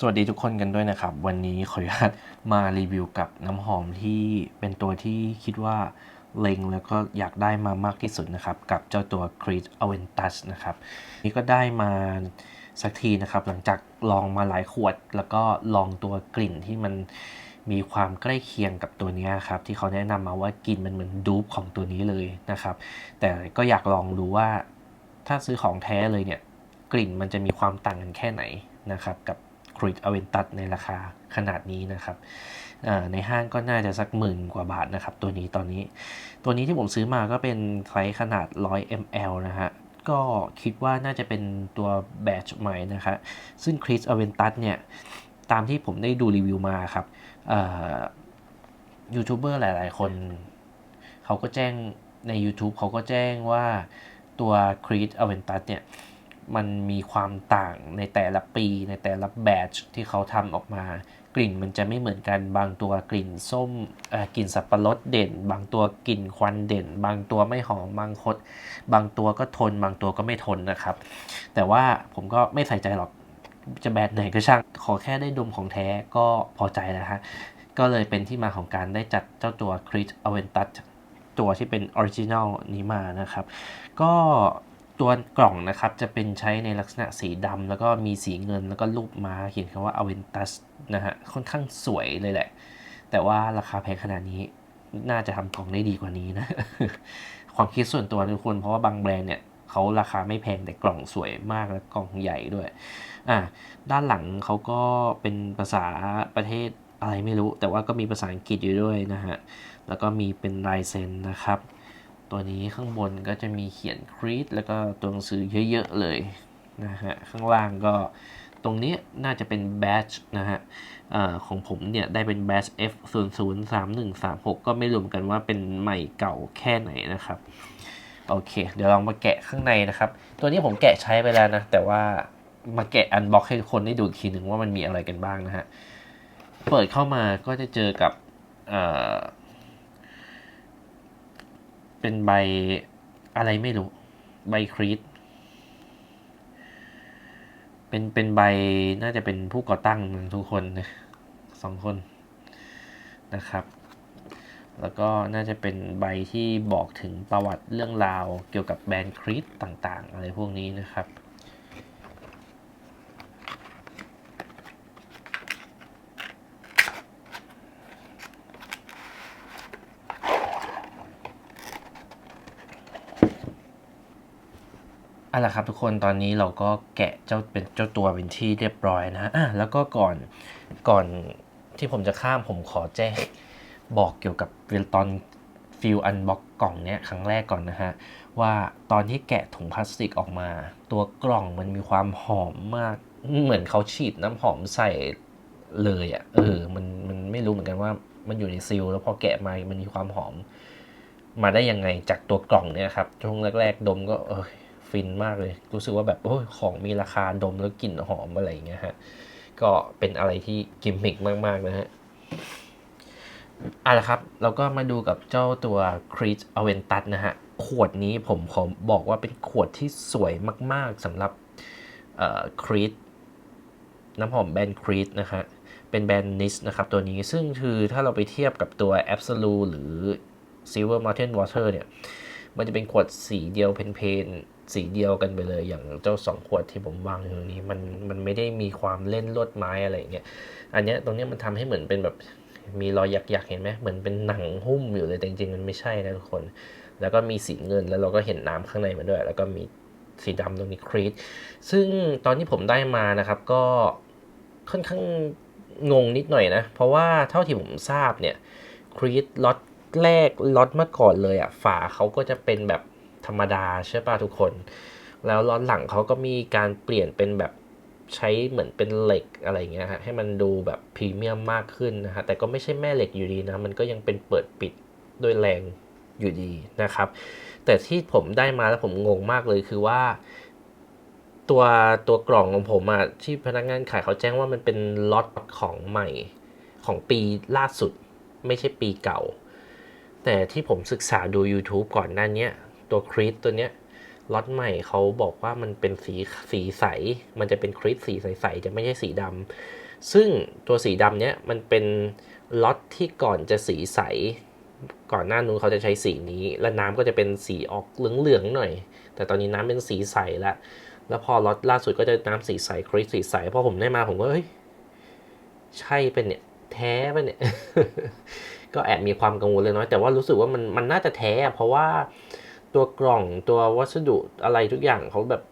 สวัสดีทุกคนกันด้วยนะครับ วันนี้ขออนุญาตมารีวิวกับน้ำหอมที่เป็นตัวที่คิดว่าเล็งแล้วก็อยากได้มามากที่สุดนะครับ กับเจ้าตัว Creed Aventus นะครับ นี่ก็ได้มาสักทีนะครับ หลังจากลองมาหลายขวด แล้วก็ลองตัวกลิ่นที่มันมีความใกล้เคียงกับตัวนี้ครับ ที่เขาแนะนำมาว่ากลิ่นมันเหมือนดูปของตัวนี้เลยนะครับ แต่ก็อยากลองดูว่า ถ้าซื้อของแท้เลยเนี่ยกลิ่นมันจะมีความต่างกันแค่ไหนนะครับกับ คริดอเวนตัในราคาขนาดนี้นะครับในห้างก็น่าจะสักหมื่นกว่าบาทนะครับ ตัวนี้ตอนนี้ ตัวนี้ที่ผมซื้อมาก็เป็นไซส์ขนาด 100 ml นะฮะก็คิดว่าน่าจะเป็นตัวแบตใหม่นะครับซึ่งคริสอเวนตัสเนี่ยตามที่ผมได้ดูรีวิวมาครับยูทูบเบอร์หลาย ๆ คน เขาก็แจ้งใน YouTube เขาก็แจ้งว่าตัวคริสอเวนตัสเนี่ย มันมีความต่างในแต่ละปี ในแต่ละแบตที่เขาทำออกมา กลิ่นมันจะไม่เหมือนกันบางตัวกลิ่นส้มกลิ่นสับปะรดเด่น บางตัวกลิ่นควันเด่น บางตัวไม่หอมบางคดบางตัวก็ทน บางตัวก็ไม่ทนนะครับ แต่ว่าผมก็ไม่ใส่ใจหรอกจะแบรนด์ไหนก็ช่าง ขอแค่ได้ดมของแท้ก็พอใจแล้วฮะก็เลยเป็นที่มาของการได้จัดเจ้าตัว c r i s Aventus ตัวที่เป็นออริจินัลนี้มานะครับ ก็ ตัวกล่องนะครับจะเป็นใช้ในลักษณะสีดำแล้วก็มีสีเงินแล้วก็รูปม้าเขียนคำว่า Aventus นะฮะค่อนข้างสวยเลยแหละ แต่ว่าราคาแพงขนาดนี้น่าจะทำกล่องได้ดีกว่านี้นะ ความคิดส่วนตัวทุกคนเพราะว่าบางแบรนด์เนี่ยเขาราคาไม่แพงแต่กล่องสวยมากและกล่องใหญ่ด้วยอ่าด้านหลังเขาก็เป็นภาษาประเทศอะไรไม่รู้ แต่ว่าก็มีภาษาอังกฤษอยู่ด้วยนะฮะแล้วก็มีเป็นลายเซ็นนะครับ ตัวนี้ข้างบนก็จะมีเขียนครีดแล้วก็ตัวหนังสือเยอะๆเลยนะฮะข้างล่างก็ตรงนี้น่าจะเป็นแบชนะฮะอของผมเนี่ยได้เป็นแบช F 0 0 3 1 3 6ก็ไม่รวมกันว่าเป็นใหม่เก่าแค่ไหนนะครับโอเค เดี๋ยวลองมาแกะข้างในนะครับ ตัวนี้ผมแกะใช้ไปแล้วนะ แต่ว่ามาแกะอันบ็อกให้คนได้ดูทีหนึ่งว่ามันมีอะไรกันบ้างนะฮะ เปิดเข้ามาก็จะเจอกับ เป็นใบอะไรไม่รู้ ใบครีตเป็นเป็นใบน่าจะเป็นผู้ก่อตั้งทุกคนนะสองคนนะครับ แล้วก็น่าจะเป็นใบที่บอกถึงประวัติเรื่องราวเกี่ยวกับแบรนด์ครีตต่างๆ อะไรพวกนี้นะครับ เอาละครับทุกคนตอนนี้เราก็แกะเจ้าเป็นเจ้าตัวเป็นที่เรียบร้อยนะอะแล้วก็ก่อนก่อนที่ผมจะข้ามผมขอแจ้งบอกเกี่ยวกับตอนฟิลอันบ็อกกล่องเนี้ยครั้งแรกก่อนนะฮะ ว่าตอนที่แกะถุงพลาสติกออกมา ตัวกล่องมันมีความหอมมาก เหมือนเขาฉีดน้ำหอมใส่เลยอะ่ะเออมันมันไม่รู้เหมือนกันว่ามันอยู่ในซิลแล้วพอแกะมามันมีความหอม มาได้ยังไงจากตัวกล่องเนี่ยครับช่วงแรก ๆ ดมก็เออ ฟินมากเลย รู้สึกว่าแบบโอ้ยของมีราคาดมแล้วกลิ่นหอมอะไรอย่างเงี้ยฮะ ก็เป็นอะไรที่กิมมิกมากๆนะฮะเอาละครับ เราก็มาดูกับเจ้าตัว c r e e อ Aventus นะฮะ ขวดนี้ผมขอบอกว่าเป็นขวดที่สวยมากๆสำหรับครีดน้ำหอมแบรนด์ครีดนะฮะเป็นแบรนด์นิสนะครับตัวนี้ซึ่งคือถ้าเราไปเทียบกับตัว Absolute หรือ Silver Mountain Water เนี่ย มันจะเป็นขวดสีเดียวเพนเพน สีเดียวกันไปเลย อย่างเจ้าสองขวดที่ผมวางอยู่ตรงนี้มันมันไม่ได้มีความเล่นลวดไม้อะไรเงี้ยอันเนี้ยตรงเนี้ยมันทำให้เหมือนเป็นแบบมีรอยหยักๆเห็นไหมเหมือนเป็นหนังหุ้มอยู่เลยแต่จริงๆมันไม่ใช่นะทุกคน แล้วก็มีสีเงินแล้วเราก็เห็นน้ำข้างในมันด้วย แล้วก็มีสีดำตรงนี้ครีดซึ่งตอนที่ผมได้มานะครับก็ค่อนข้างงงนิดหน่อยนะ เพราะว่าเท่าที่ผมทราบเนี่ยครีดล็อตแรกล็อตเมื่อก่อนเลยอะ่ะฝาเขาก็จะเป็นแบบ ธรรมดาใช่ป่ะทุกคน แล้วล้อนหลังเขาก็มีการเปลี่ยนเป็นแบบใช้เหมือนเป็นเหล็กอะไรเงี้ยฮะให้มันดูแบบพรีเมียมมากขึ้นนะฮะแต่ก็ไม่ใช่แม่เหล็กอยู่ดีนะ มันก็ยังเป็นเปิดปิดด้วยแรงอยู่ดีนะครับ แต่ที่ผมได้มาแล้วผมงงมากเลยคือว่า ตัวตัวกล่องของผมอะที่พนักงานขายเขาแจ้งว่ามันเป็นล็อตของใหม่ของปีล่าสุด ไม่ใช่ปีเก่า แต่ที่ผมศึกษาดู YouTube ก่อนหน้านี้ ตัวครีตตัวเนี้ยล็อตใหม่เขาบอกว่ามันเป็นสีสีใส มันจะเป็นครีตสีใสๆจะไม่ใช่สีดำซึ่งตัวสีดำเนี้ยมันเป็นล็อตที่ก่อนจะสีใส ก่อนหน้านู้นเขาจะใช้สีนี้ และน้ำก็จะเป็นสีออกเหลืองๆหน่อย แต่ตอนนี้น้ำเป็นสีใสแล้วแล้วพอล็อตล่าสุดก็จะน้ำสีใสคริสสีใสพอผมได้มาผมก็เฮ้ยใช่เป็นเนี่ยแท้เป็นเนี่ย ก็แอบมีความกังวลเลยน้อยแต่ว่ารู้สึกว่ามันมันน่าจะแท้อะเพราะว่า ตัวกล่องตัววัสดุอะไรทุกอย่างเขาแบบ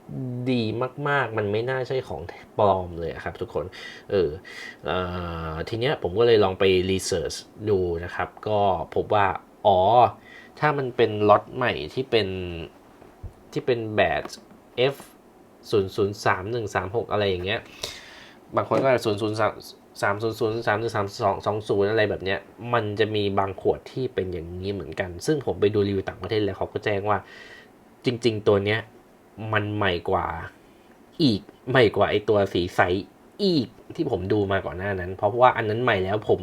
ดีมาก ๆ มันไม่น่าใช่ของปลอมเลยครับทุกคน เออเออทีเนี้ยผมก็เลยลองไปรีเสิร์ชดูนะครับ ก็พบว่า อ๋อ ถ้ามันเป็นล็อตใหม่ที่เป็นที่เป็นแบต F 0 0 3 1 3 6 อะไรอย่างเงี้ย บางคนก็ 0 0 3 3 0 0 3 1 3 2 2 0อะไรแบบเนี้ย มันจะมีบางขวดที่เป็นอย่างนี้เหมือนกัน ซึ่งผมไปดูรีวิวต่างประเทศแล้วเขาก็แจ้งว่า จริง ๆ ตัวเนี้ย มันใหม่กว่าอีกใหม่กว่าไอตัวสีใสอีกที่ผมดูมาก่อนหน้านั้น เพราะว่าอันนั้นใหม่แล้วผม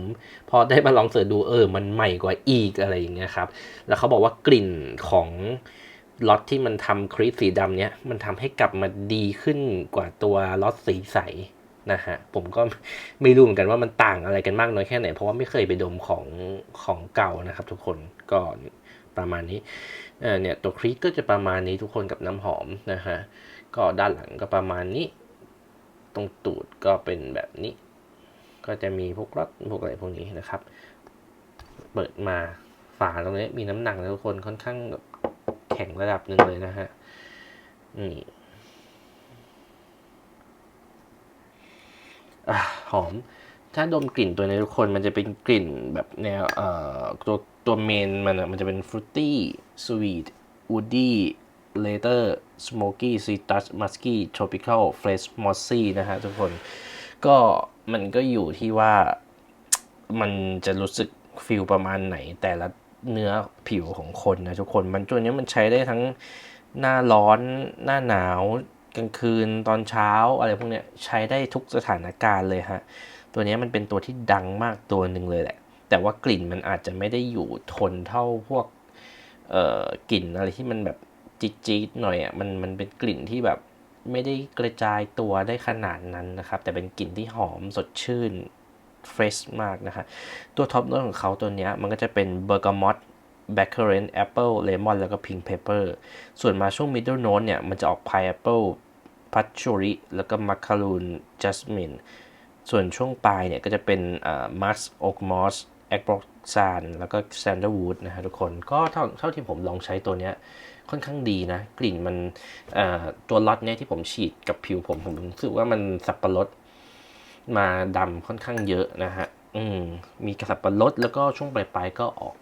พอได้มาลองเสิร์ชดูเออ มันใหม่กว่าอีกอะไรอย่างเงี้ยครับ แล้วเขาบอกว่ากลิ่นของล็อตที่มันทำครีสสีดำเนี้ยมันทำให้กลับมาดีขึ้นกว่าตัวล็อตสีใส นะฮะผมก็ไม่รู้เหมือนกันว่ามันต่างอะไรกันมากน้อยแค่ไหน เพราะว่าไม่เคยไปดมของของเก่านะครับ ทุกคนก็ประมาณนี้เออเนี่ยตัวครีสก็จะประมาณนี้ทุกคนกับน้ำหอมนะฮะก็ด้านหลังก็ประมาณนี้ ตรงตูดก็เป็นแบบนี้ ก็จะมีพวกรถพวกอะไรพวกนี้นะครับ เปิดมาฝาตรงนี้มีน้ำหนักนะทุกคนค่อนข้างแบบแข็งระดับหนึ่งเลยนะฮะนี่อะ หอม ถ้าดมกลิ่นตัวนี้ทุกคนมันจะเป็นกลิ่นแบบแนวเอ่อตัวตัวเมนมันอะมันจะเป็นฟรุตตี้สวีทวูดดี้เลเตอร์สโมกี้ซีตัสมัสกี้ทรอปิคอลเฟรชมอสซี่นะฮะทุกคนก็มันก็อยู่ที่ว่ามันจะรู้สึกฟิลประมาณไหนแต่ละเนื้อผิวของคนนะทุกคนมันตัวนี้มันใช้ได้ทั้งหน้าร้อนหน้าหนาว กลางคืนตอนเช้าอะไรพวกเนี้ยใช้ได้ทุกสถานการณ์เลยฮะ ตัวนี้มันเป็นตัวที่ดังมากตัวหนึ่งเลยแหละ แต่ว่ากลิ่นมันอาจจะไม่ได้อยู่ทนเท่าพวกเอ่อกลิ่นอะไรที่มันแบบจี๊ดๆหน่อยอะมันมันเป็นกลิ่นที่แบบไม่ได้กระจายตัวได้ขนาดนั้นนะครับ แต่เป็นกลิ่นที่หอมสดชื่นเฟรชมากนะฮะตัวท็อปโน้ตของเขาตัวนี้มันก็จะเป็นเบอร์กามอต แบคเคอร์เรนแอปเปิลเลมอนแล้วก็พิงเพเปอร์ส่วนมาช่วงมิดเดิลโน้ตเนี่ย มันจะออกพายแอปเปิลพัชชูริแล้วก็มัคคารูนจัสมินส่วนช่วงปลายเนี่ย ก็จะเป็นมัสโอกมอสแอคบรอกซานแล้วก็แซนเดอร์วูดนะฮะทุกคนก็เท่าเท่าที่ผมลองใช้ตัวเนี้ยค่อนข้างดีนะ กลิ่นมันตัวล็อตเนี้ยที่ผมฉีดกับผิวผมผมรู้สึกว่ามันสับปะรดมาดำค่อนข้างเยอะนะฮะ อืม มีสับปะรดแล้วก็ช่วงปลายๆก็ออก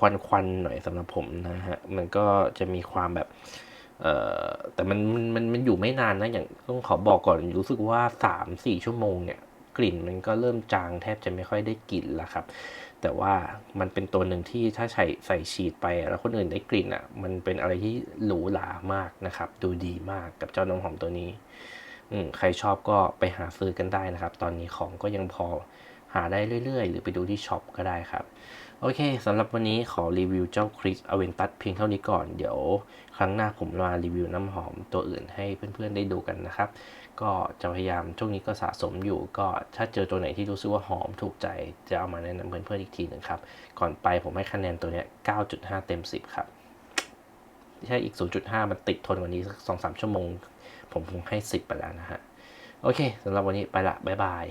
ควันๆหน่อยสำหรับผมนะฮะ มันก็จะมีความแบบ เอ่อ แต่มันมันมันมันอยู่ไม่นานนะ อย่างต้องขอบอกก่อนรู้สึกว่าสามสี่ชั่วโมงเนี่ยกลิ่นมันก็เริ่มจางแทบจะไม่ค่อยได้กลิ่นล้วครับ แต่ว่ามันเป็นตัวหนึ่งที่ถ้าใส่ใส่ฉีดไป แล้วคนอื่นได้กลิ่นอะ มันเป็นอะไรที่หรูหรามากนะครับ ดูดีมากกับเจ้าน้ำหอมตัวนี้ อืใครชอบก็ไปหาซื้อกันได้นะครับ ตอนนี้ของก็ยังพอ หาได้เรื่อยๆ หรือไปดูที่ช็อปก็ได้ครับ โอเคสำหรับวันนี้ขอรีวิวเจ้าคริสอเวนตัสเพียงเท่านี้ก่อน เดี๋ยวครั้งหน้าผมมารีวิวน้ำหอมตัวอื่นให้เพื่อนๆได้ดูกันนะครับ ก็จะพยายามช่วงนี้ก็สะสมอยู่ ก็ถ้าเจอตัวไหนที่รู้สึกว่าหอมถูกใจจะเอามาแนะนำเพื่อนๆอีกทีหนึ่งครับ ก่อนไปผมให้คะแนนตัวนี้9.5 เต็ม 10 ครับถ้าอีก 0.5 มันติดทนกว่านี้สัก2-3ชั่วโมง ผมคงให้ 10 ไปแล้วนะฮะ โอเคสำหรับวันนี้ไปละ บ๊ายบาย